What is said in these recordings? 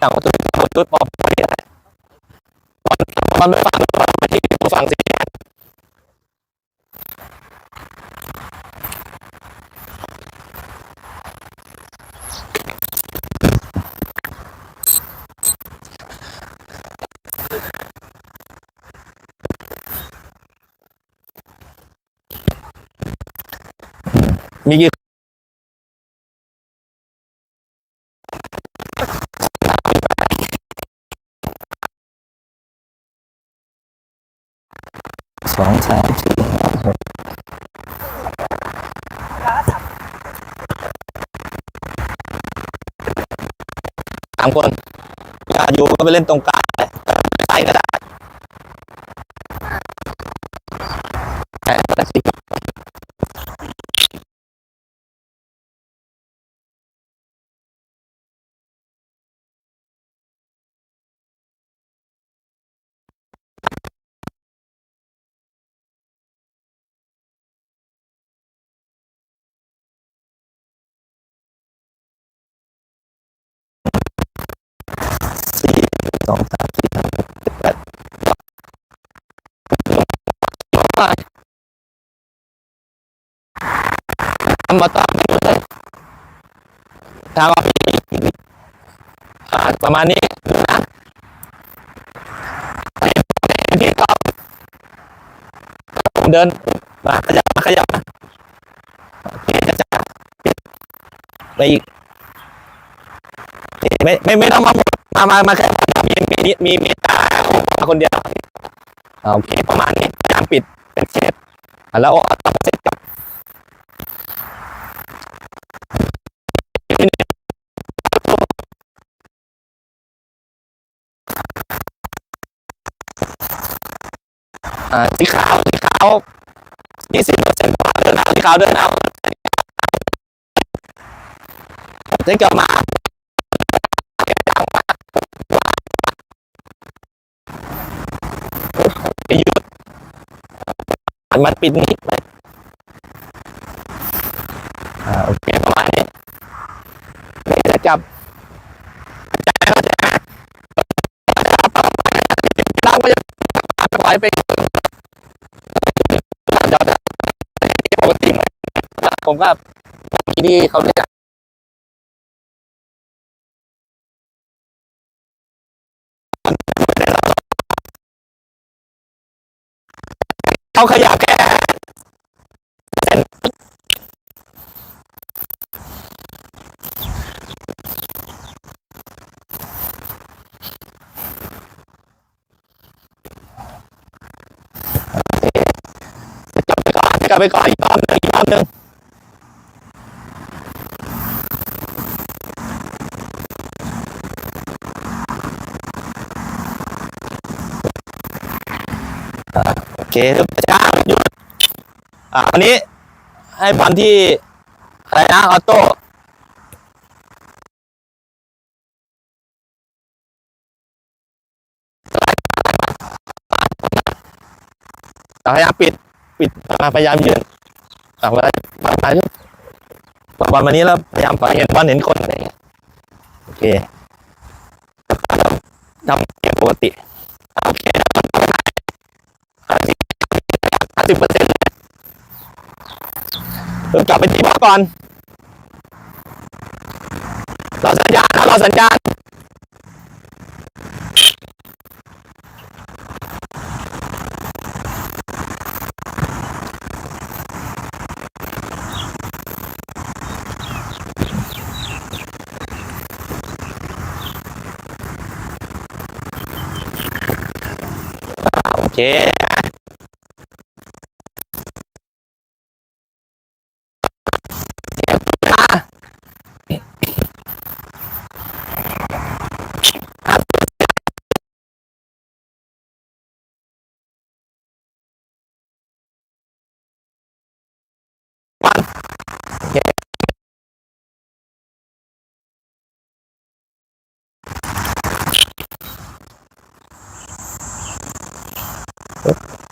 อย่างว่าตัวตัวปอ สามคนอยากอยู่ก็ไปเล่นตรงกลาง ทำมาอ่าประมาณนี้นะพี่ก็เดินมาขยับมาขยับมาจะจะไปอีกไม่ไม่ไม่ต้องมามามามาแค่มีมีมีมีตาคนเดียวโอเคประมาณนี้พยายามปิดเป็นเชฟแล้ว สีขาวสีขาวยี่สิบเปอร์เซ็นต์กว่าเดินเอาสีขาวเดินเอาเจ๊กลับมาหยุดมันปิดนิดไปอ่าโอเคประมาณนี้ ผมก็ที่เขาเรียกเขาขยับแค่เส้นจบไปก่อนกลับไปก่อนอีกรอบหนึ่งอีกรอบหนึ่งอ่า โอเคทุกจ้าหยุดอ่าอันนี้ให้บอลที่อะไรนะออโต้พยายามปิดปิดมาพยายามยืนอะเวลาประมาณนี้ประมานี้แล้วพยายามเห็นบอลเห็นคนอะไรอย่างเงี้ยโอเคทำปกติ กลับไปที่บอลก่อนรอสัญญาณนะรอสัญญาณโอเค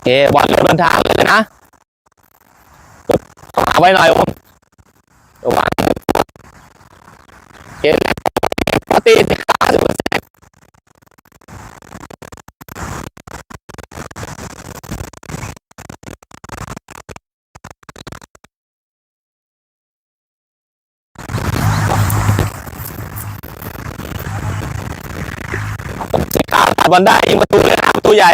เควันเริ่มทางเลยนะขาไว้หน่อยผมระวังเห็นปฏิทินขาสุสบสิขาตัดบอลได้ยิงประตูเลยนะประตูใหญ่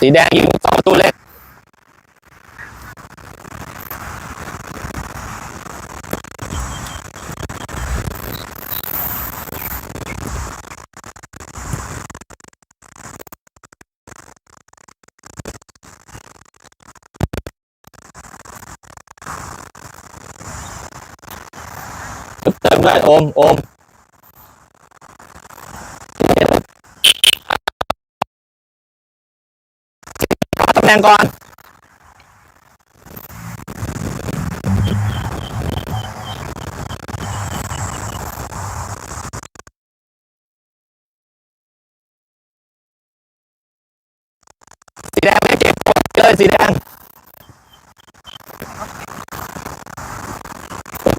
สีแดงยิงสองประตูเล็กเติมด้วยโอมโอมตำแหน่งก่อน สีแดงไม่เก็บเลยสีแดง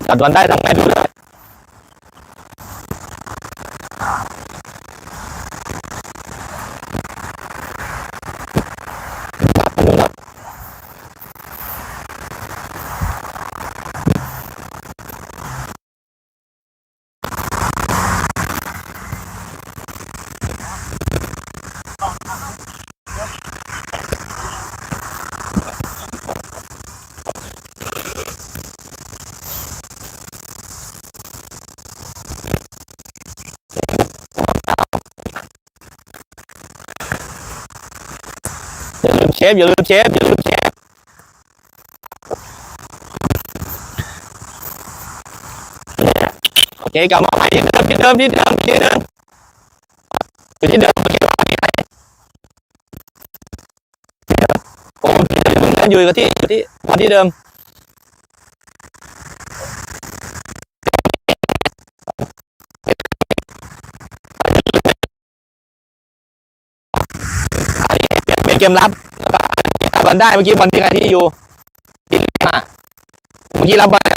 ตัดบอลได้ทำไงดูเลยอย่าลืมเช ฟอย่าลืมเชฟอย่าลืมเชฟโอเคกลับมาใหม่ที่เดิมที่เดิมที่เดิมที่เดิมอยู่ที่เดิมโอเคว่าที่ไหนโอ้ที่เดิมอยู่กับที่อยู่ที่วันที่เดิมอันนี้เปลี่ยนเป็นเกมรับแล้วก็รั บบอลได้เมื่อกี้บอลที่ใครที่อยู่ที่มาเมื่อกี้รับบอลได้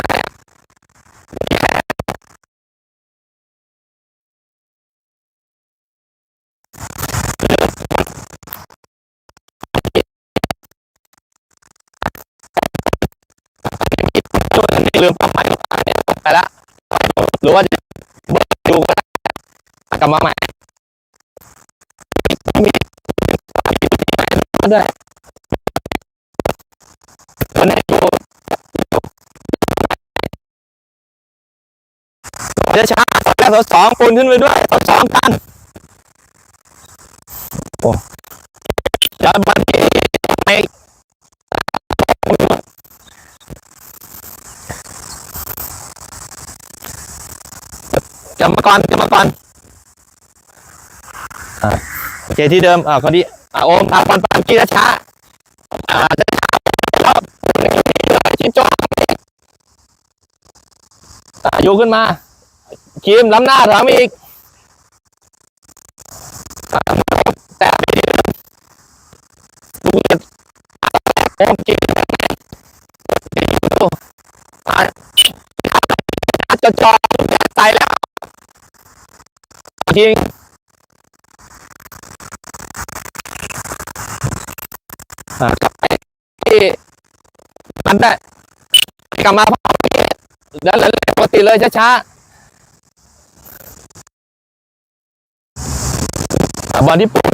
ช่วยกันลืมปั๊มใหม่ไปละหรือว่าจะดูก็ได้กลับมาใหม่ เดี๋ยวช้าแล้วสองคูณขึ้นไปด้วยสองกันโอ้เดี๋ยวบอลที่ไม่กรรมกรกรรมากรอ่าโอเคที่เดิมอ่าคนที่อ่าโอมอ่าบอลปานกีช้าอ่าจะช้าแล้วชิ้นจออ่าอยู่ขึ้นมา คีมล้ำหน้าถามอีกอ่าแต่ไม่ดีดูเก็บโอมกีอ่าจะจอใส่แล้วจริงอ่ากลับไปที่มันได้กลับมาพอดีแล้วเลยปกติเลยช้าๆ อ่าบอลที่ปุ่ม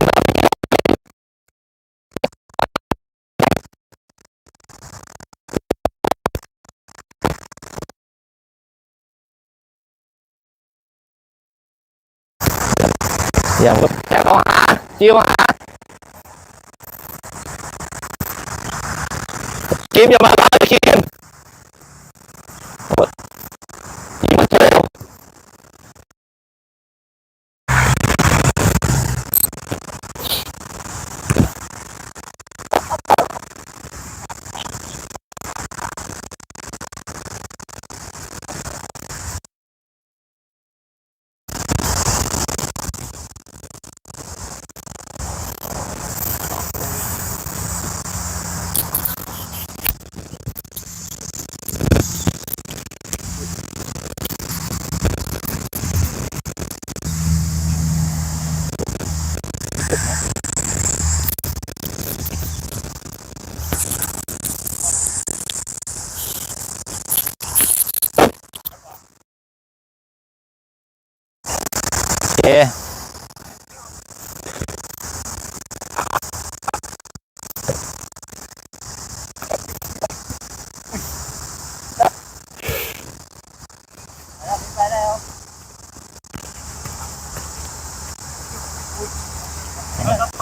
อย่างแบบแต่เขาหาจิ้วหาคิมอย่ามาล้าคิมยิ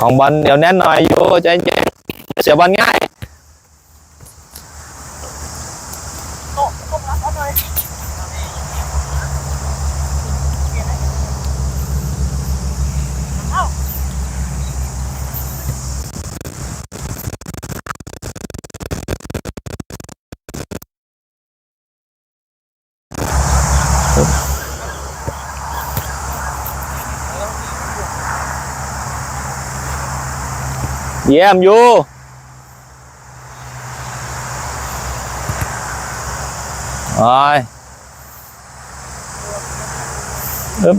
ของบอลเดี๋ยวแน่นหน่อยอยู่ใจเย็นเสียบอลง่าย เยี่ยมอยู่โอ้ยอึ๊บ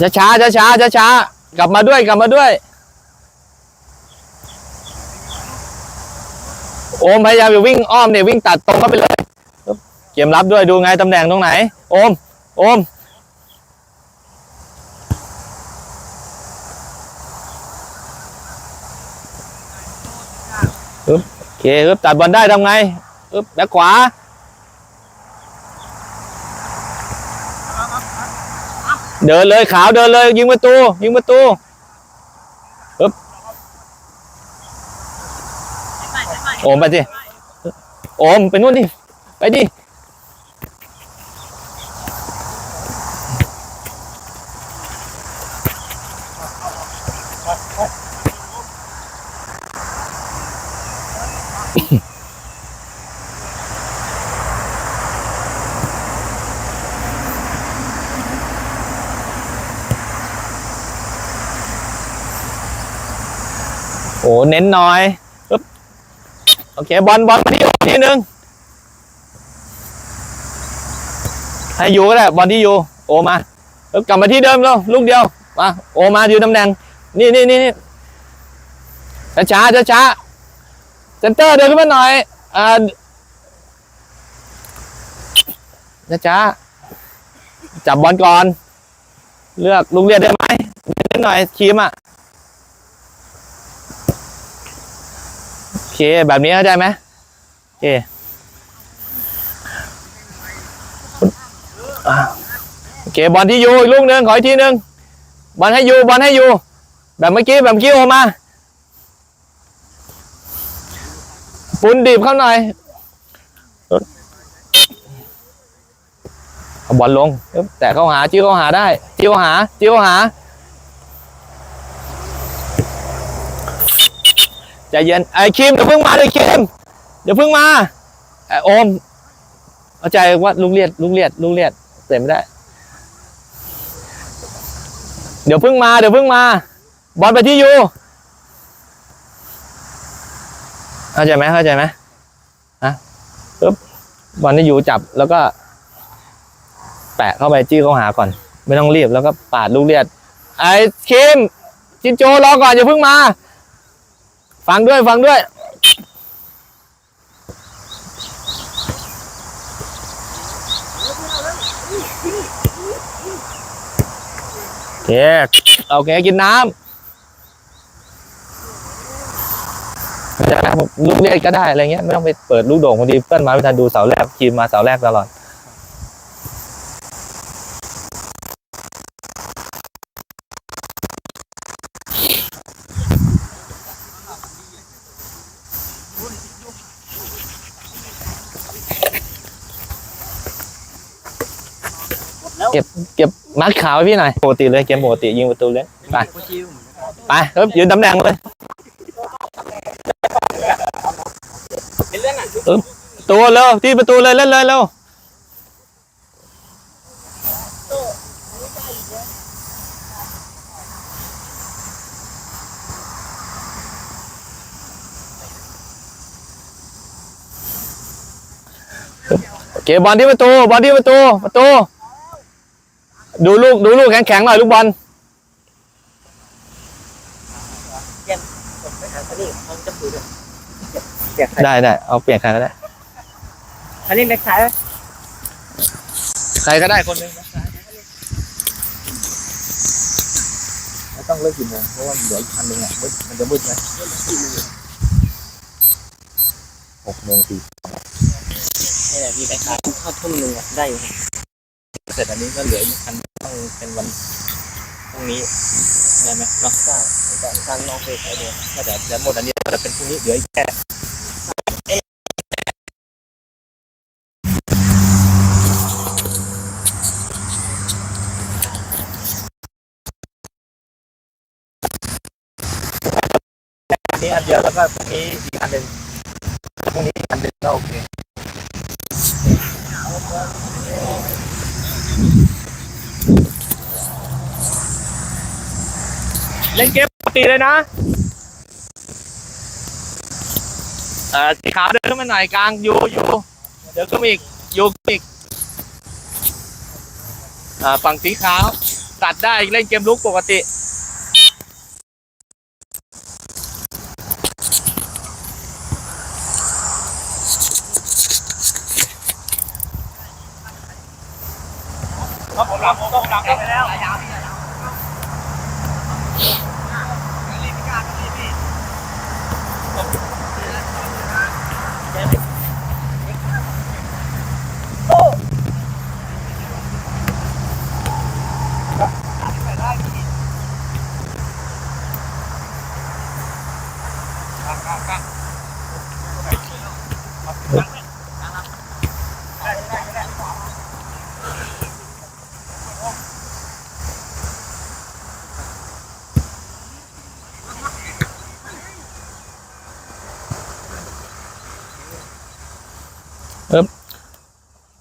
ช้าช้าช้าช้าช้าช้ากลับมาด้วยกลับมาด้วย โอมพยายามอย่าวิ่งอ้อมเนี่ยวิ่งตัดตรงเข้าไปเลย เกมรับด้วยดูไงตำแหน่งตรงไหน โอม โอม เคครับตัดบอลได้ทำไงอึ๊บแบ็คขวาเดินเลยขาวเดินเลย ยิงประตู ยิงประตูอึ๊บโอมไปสิโอมไปนู่นดิ ไปดิ เน้นน่อยอึ๊บโอเคบอลบอลมาที่โอทีหนึ่งให้อยู่ก็ได้บอลที่อยู่โอมาอึ๊บกลับมาที่เดิมแล้วลูกเดียวมาโอมาอยู่ตำแหน่งนี่นี่นี่นี่ช้าช้าช้าช้าเซนเตอร์เดินขึ้นมาหน่อยอ่าช้าช้าจับบอลก่อน เลือกลูกเรียดได้ไหมเล่นหน่อยคีมอะ โอ เคแบบนี้เข้าใจไหมโอเคโอเคบอลที่อยู่ลูกหนึ่งขออีกทีหนึ่งบอลให้อยู่บอลให้อยู่แบบเมื่อกี้แบบเมื่อกี้โอมาปุนดีบเข้าหน่อยเอาบอลลง แตะเข้าหา จิ้วเข้าหาได้ จิ้วเข้าหา จิ้วเข้าหา ใจเย็นไอ้คิมเดี๋ยวเพิ่งมาเลยคิมเดี๋ยวเพิ่งมาไอ้โอมเข้าใจว่าลูกเลียดลูกเลียดลูกเลียดเตะไม่ได้ เดี๋ยวเพิ่งมาเดี๋ยวเพิ่งมา บอลไปที่ยูเข้าใจไหมเข้าใจไหมฮะปึ๊บบอลที่ยูจับแล้วก็ แปะเข้าไปจี้เข้าหาก่อน ไม่ต้องรีบแล้วก็ปาดลูกเลียด ไอ้คิมจินโจรอก่อนอย่าเพิ่งมา ฟังด้วยฟังด้วย โอเคโอเคกินน้ำจะลูกเรียกก็ได้อะไรเงี้ยไม่ต้องไปเปิดลูกโด่งพอดีเพื่อนมาไม่ทันดูเสาแรกทีมมาเสาแรกตลอด เก็บเก็บ มาร์คขาวให้พี่หน่อยปกติเลยเกมปกติยิงประตูเลยไปไปครับยืนตำแหน่งเลยปึ๊บตัวเร็วที่ประตูเลยเล่นเลยเร็วโอเคบอลที่ประตูบอลที่ประตูประตู ดูลูกดูลูกแข็งๆหน่อยลูกบอลผมไปหาคนนี้เขาจะคุยด้วยเสียใครได้ได้เอาเปลี่ยนใครก็ได้อันนี้แบ็คซ้ายไหมใครก็ได้คนหนึงต้องเลิกกี่โมงเพราะว่ามันเหลืออีกอันหนึงอะมืดมันจะมืดไหมหกโมงสี่นี่แหละพี่ไปขายข้าวทุ่มหนึ่งอะได้อยู่ครับ เสร็จอันนี้ก็เหลืออีกอันต้องเป็นวันพรุ่งนี้ได้ไหมเนาะใช่แต่การลองไปขายดูถ้เดียวเดี๋ยวหมดอันนี้จะเป็นพรุ่งนี้เหลืออีกแค่อันนี้อันเดียวแล้วก็พรุ่งนี้อีกอันหนึ่งพรุ่งนี้อีกอันหนึ่งก็โอเค ล่นเกมปกติเลยนะเอ่อสีขาวเดินขึ้นมาหน่อยกลางอยู่อยู่เดี๋ยวก็มีอีกอยู่อีกอ่าฝั่งสีขาวตัดได้เล่นเกมลุกปกติ ครับผมรับผมต้องรับไปแล้ว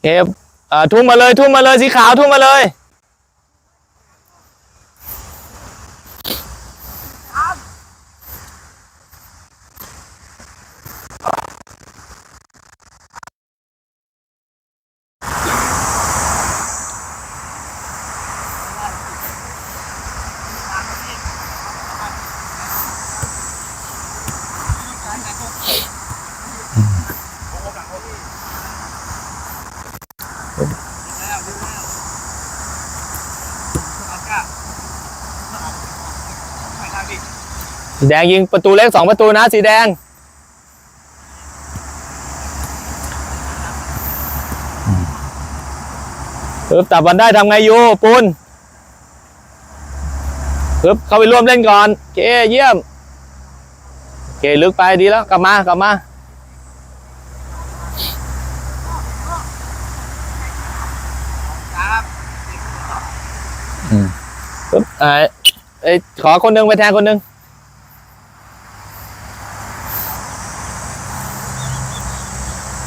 เอฟอ่า ทุ่มมาเลย ทุ่มมาเลยสีขาวทุ่มมาเลย สีแดงยิงประตูเล็กสองประตูนะสีแดงปึ๊บตับบอลได้ทำไงอยู่ปูนปึ๊บเข้าไปร่วมเล่นก่อนโอเคเยี่ยมโอเคลึกไปดีแล้วกลับมากลับมาอืมปึ๊บเอ่อเอ้ยขอคนหนึ่งไปแทนคนหนึ่ง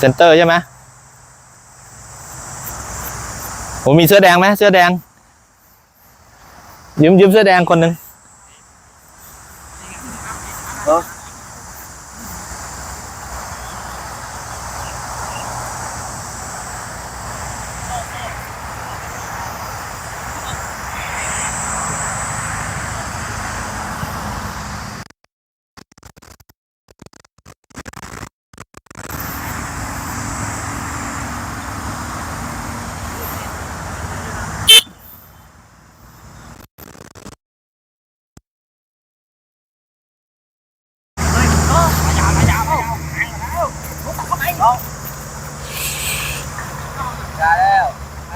ซนเตอร์ใช่ไหมผมมีเสื้อแดงไหมเสื้อแดงยืมยืมเสื้อแดงคนหนึ่ง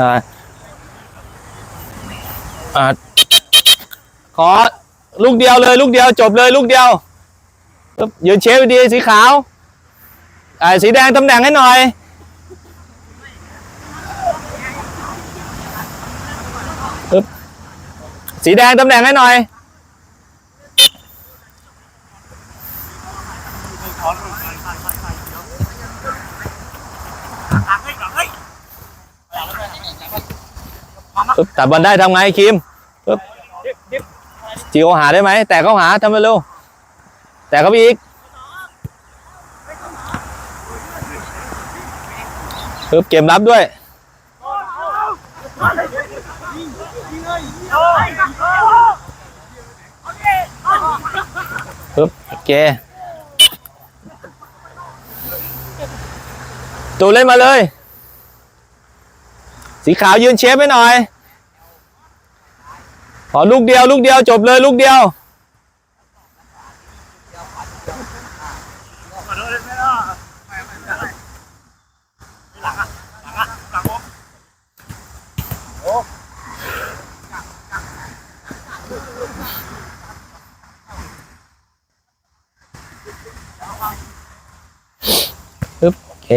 อ่าอ่าขอลูกเดียวเลย ลูกเดียว จบเลยลูกเดียวยืนเชฟดีสีขาวอ่าสีแดงตำแหน่งให้หน่อยปึ๊บสีแดงตำแหน่งให้หน่อย ปึ๊บตัดบอลได้ทำไงคิมปึ๊บจีโอหาได้ไหม แต่เขาหาทำไปเร็ว แต่เขาไปอีกปึ๊บเกมรับด้วยปึ๊บโอเคตูเล่นมาเลย สีขาวยืนเชฟให้หน่อย ขอลูกเดียว ลูกเดียวจบเลยลูกเดียวปึ๊บโอเค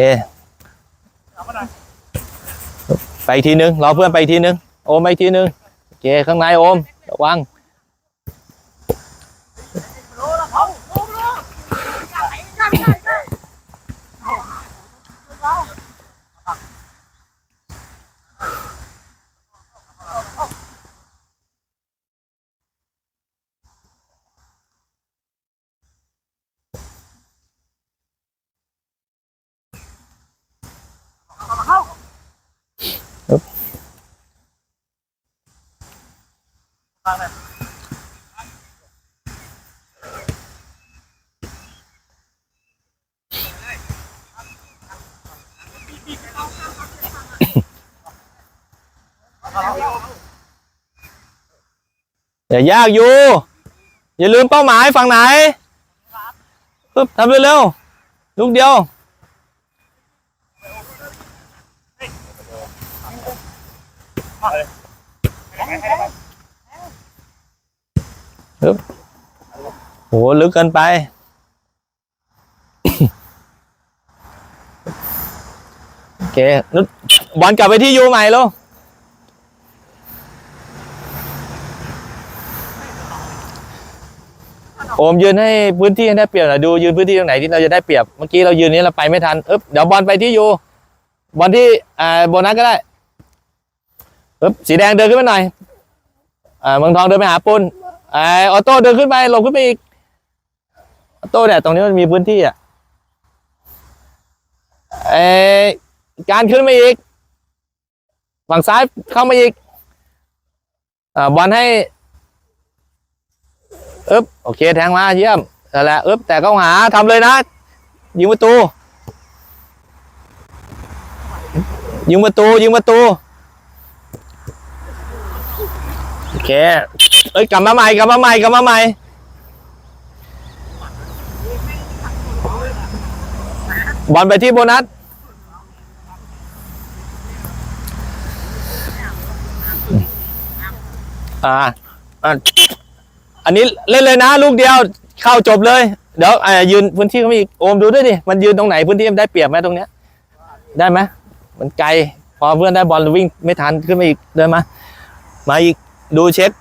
ไปอีกทีนึงรอเพื่อนไปอีกทีนึงโอมไปอีกทีนึงโอเคข้างในโอมระวัง อย่ายากอยู่ อย่าลืมเป้าหมายฝั่งไหนปึ๊บทำเร็วๆลูกเดียวปึ๊บ โหลึกเกินไป โอเคนึกบอลกลับไปที่ยูใหม่แล้วโอมยืนให้พื้นที่ให้ได้เปรียบหน่อยดูยืนพื้นที่ตรงไหนที่เราจะได้เปรียบเมื่อกี้เรายืนนี้เราไปไม่ทันเอ๊บเดี๋ยวบอลไปที่ยูบอลที่อ่าโบนัสก็ได้เอ๊บสีแดงเดินขึ้นมาหน่อยอ่าเมืองทองเดินไปหาปุน ไอออโต้เดินขึ้นไปลบขึ้นไปอีกออโต้เนี่ยตรงนี้มันมีพื้นที่อะไอการขึ้นมาอีก ฝั่งซ้ายเข้ามาอีกอ่าบอลให้อึ๊บโอเคแทงมาเยี่ยมนั่นแหละอึ๊บแต่ก็หาทำเลยนะยิงประตู ยิงประตูยิงประตู โอ เค เอ้ยกลับมาใหม่กลับมาใหม่กลับมาใหม่บอลไปที่โบนัสอ่าอ่าอันนี้เล่นเลยนะ ลูกเดียวเข้าจบเลย เดี๋ยวอ่ายืนพื้นที่เขามีโอมดูด้วยดิ มันยืนตรงไหนพื้นที่มันได้เปรียบไหมตรงเนี้ย ได้ไหมมันไกล พอเพื่อนได้บอลวิ่งไม่ทันขึ้นมาอีกเดินมา มาอีก ดูเช็ค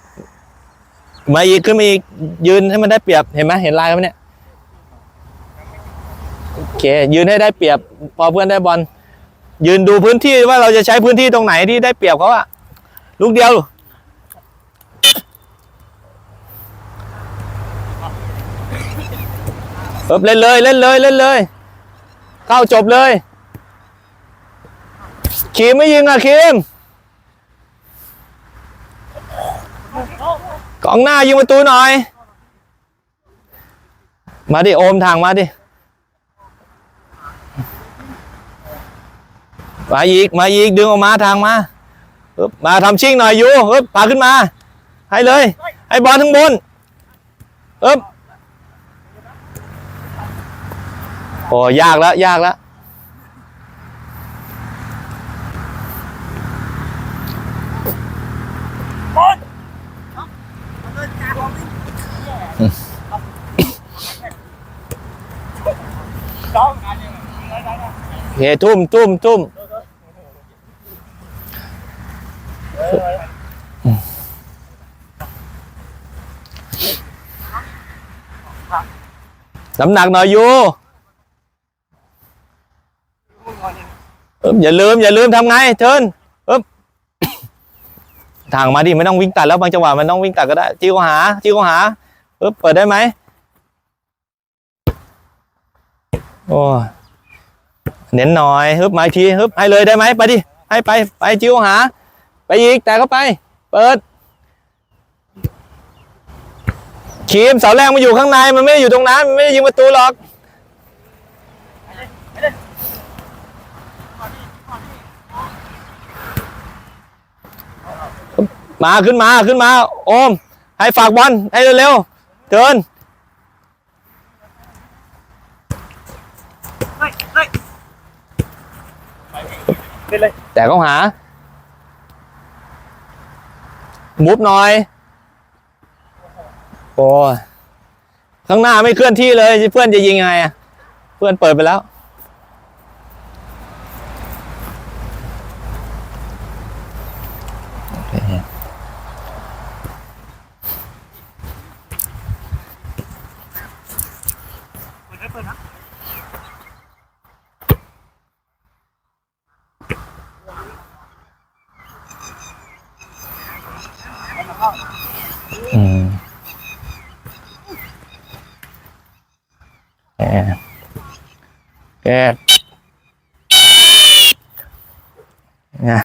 มาอีกขึ้นมาอีกยืนให้มันได้เปรียบเห็นไหมเห็นลายไหมเนี่ยโอเคยืนให้ได้เปรียบ พอเพื่อนได้บอลยืนดูพื้นที่ว่าเราจะใช้พื้นที่ตรงไหนที่ได้เปรียบเขาอะลูกเดียวเอิบเล่นเลยเล่นเลยเล่นเลย เข้าจบเลยคีมไม่ยิงอะคีม องหน้ายิงประตูหน่อย มาดิโอมทางมาดิ มาอีก มาอีก ดึงออกมาทางมามาทำชิ่งหน่อยยูเอิบพาขึ้นมา ให้เลย ให้บอลทั้งบนเอิบโอ้ยากแล้ว ยากแล้ว เคทุ่มทุ่มทุ่มน้ำหนักหน่อยอยูอนเอิบอย่าลืม อย่าลืมทำไงเชิญเอิบทางมาดิไม่ต้องวิ่งตัดแล้วบางจังหวะมันต้องวิ่งตัดก็ได้จี้เขาหาจี้เขาหาเอิบเปิดได้ไหมโอ้ เน้นหน่อยฮึบมาอีกทีฮึบให้เลยได้ไหมไปดิให้ไปไปจี้เขาหา ไปอีกแต่เข้าไป เปิดคีมเสาแรกมันอยู่ข้างในมันไม่ได้อยู่ตรงนั้นมันไม่ได้ยิงประตูหรอกมาขึ้นมาขึ้นมา โอม ให้ฝากบอลให้เร็วๆเทิน เฮ้นเลย แต่เขาหามุฟหน่อย โอ้ยข้างหน้าไม่เคลื่อนที่เลยเพื่อนจะยิงไงเพื่อนเปิดไปแล้ว